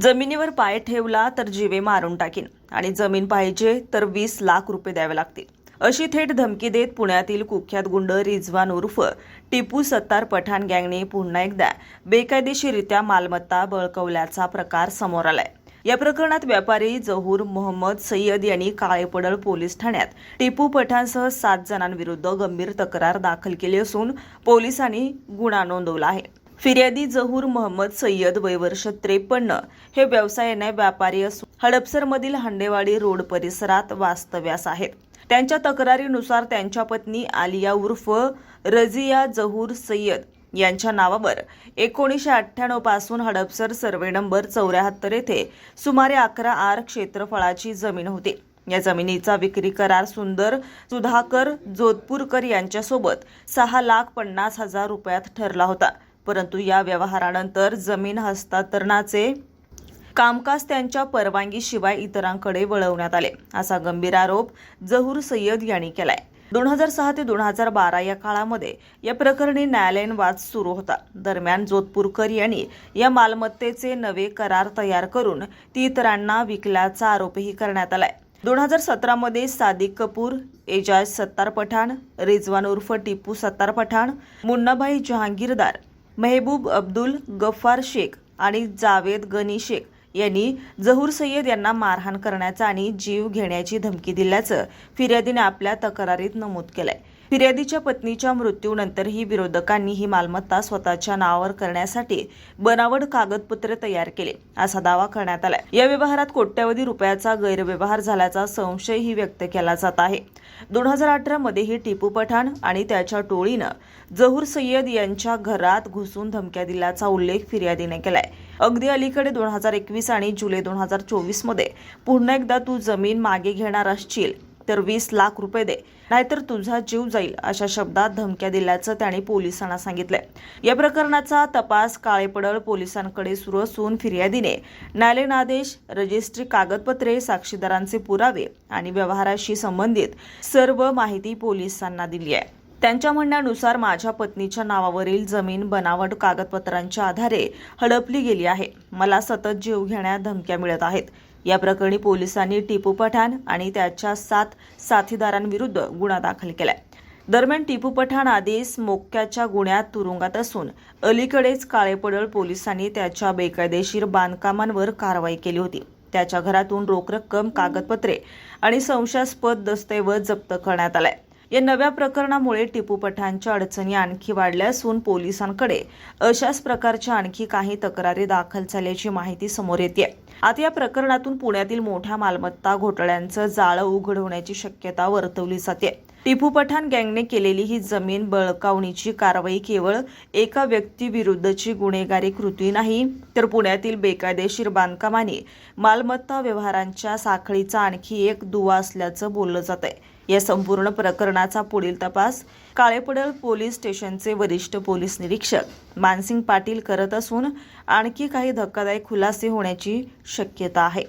जमिनीवर पाय ठेवला तर जीवे मारून टाकीन आणि जमीन पाहिजे तर वीस लाख रुपये द्यावे लागतील. अशी थेट धमकी देत पुण्यातील कुख्यात गुंड रिझवान उर्फ टिपू सत्तार पठाण गँगने पुन्हा एकदा बेकायदेशीरित्या मालमत्ता बळकवल्याचा प्रकार समोर आलाय. या प्रकरणात व्यापारी जहूर मोहम्मद सय्यद यांनी काळेपडळ पोलीस ठाण्यात टिपू पठाणसह सात जणांविरुद्ध गंभीर तक्रार दाखल केली असून पोलिसांनी गुन्हा नोंदवला आहे. फिर्यादी जहूर मोहम्मद सय्यद वयवर्ष त्रेपन्न हे व्यवसायाने व्यापारी असून हडपसरमधील हांडेवाडी रोड परिसरात वास्तव्यास आहेत. त्यांच्या तक्रारीनुसार त्यांच्या पत्नी आलिया उर्फ रजिया जहूर सय्यद यांच्या नावावर एकोणीसशे अठ्ठ्याण्णवपासून हडपसर सर्वे नंबर चौऱ्याहत्तर येथे सुमारे अकरा आर क्षेत्रफळाची जमीन होती. या जमिनीचा विक्री करार सुंदर सुधाकर जोधपूरकर यांच्यासोबत सहा लाख पन्नास हजार रुपयात ठरला होता. परंतु या व्यवहारानंतर जमीन हस्तांतरणाचे कामकाज त्यांच्या परवानगीशिवाय इतरांकडे वळवण्यात आले असा गंभीर आरोप जहूर सय्यद यांनी केलाय. दोन हजार सहा ते दोन हजार बारा या काळामध्ये या प्रकरणी न्यायालयीन वाद सुरू होता. दरम्यान जोधपूरकर यांनी या मालमत्तेचे नवे करार तयार करून ती इतरांना विकल्याचा आरोपही करण्यात आलाय. दोन हजार सतरामध्ये सादिक कपूर एजाज सत्तार पठाण रिजवान उर्फ टिपू सत्तार पठाण मुन्नाभाई जहांगीरदार मेहबूब अब्दुल गफ्फार शेख आणि जावेद गनी शेख यांनी जहूर सय्यद यांना मारहाण करण्याचा आणि जीव घेण्याची धमकी दिल्याचं फिर्यादीने आपल्या तक्रारीत नमूद केलंय. फिर्यादीच्या पत्नीच्या मृत्यूनंतरही विरोधकांनी ही मालमत्ता स्वतःच्या नावावर करण्यासाठी बनावट कागदपत्रे तयार केले असा दावा करण्यात आला या व्यवहारात कोट्यवधी रुपयाचा गैरव्यवहार झाल्याचा संशयही व्यक्त केला जात आहे. दोन हजार अठरा मध्येही टिपू पठाण आणि त्याच्या टोळीनं जहूर सय्यद यांच्या घरात घुसून धमक्या दिल्याचा उल्लेख फिर्यादीने केलाय. अगदी अलीकडे दोन हजार एकवीस आणि जुलै दोन हजार चोवीसमध्ये पुन्हा एकदा तू जमीन मागे घेणार असशील. तर वीस लाख रुपये दे. नाहीतर तुझा जीव जाईल अशा शब्दात धमक्या दिल्याचं त्याने पोलिसांना सांगितलंय. या प्रकरणाचा तपास काळेपडळ पोलिसांकडे सुरू असून फिर्यादीने न्यायालयीन आदेश रजिस्ट्री कागदपत्रे साक्षीदारांचे पुरावे आणि व्यवहाराशी संबंधित सर्व माहिती पोलिसांना दिली आहे. त्यांच्या म्हणण्यानुसार माझ्या पत्नीच्या नावावरील जमीन बनावट कागदपत्रांच्या आधारे हडपली गेली आहे. मला सतत जीव घेण्यात धमक्या मिळत आहेत. या प्रकरणी पोलिसांनी टिपू पठाण आणि त्याच्या सात साथीदारांविरुद्ध गुन्हा दाखल केलाय. दरम्यान टिपू पठाण आधीच मोक्याच्या गुन्ह्यात तुरुंगात असून अलीकडेच काळेपडळ पोलिसांनी त्याच्या बेकायदेशीर बांधकामांवर कारवाई केली होती. त्याच्या घरातून रोख रक्कम कागदपत्रे आणि संशयास्पद दस्तऐवज जप्त करण्यात आलाय. या नव्या प्रकरणामुळे टिपू पठाणच्या अडचणी आणखी वाढल्या असून पोलिसांकडे अशाच प्रकारच्या आणखी काही तक्रारी दाखल झाल्याची माहिती समोर येते आता या प्रकरणातून पुण्यातील मोठ्या मालमत्ता घोटाळ्यांचं जाळं उघड होण्याची शक्यता वर्तवली जाते टिपू पठाण गँगने केलेली ही जमीन बळकावणीची कारवाई केवळ एका व्यक्तीविरुद्धची गुन्हेगारी कृती नाही तर पुण्यातील बेकायदेशीर बांधकामाने मालमत्ता व्यवहारांच्या साखळीचा आणखी एक दुवा असल्याचं बोललं जात आहे या संपूर्ण प्रकरणाचा पुढील तपास काळेपडल पोलीस स्टेशनचे वरिष्ठ पोलीस निरीक्षक मानसिंग पाटील करत असून आणखी काही धक्कादायक खुलासे होण्याची शक्यता आहे.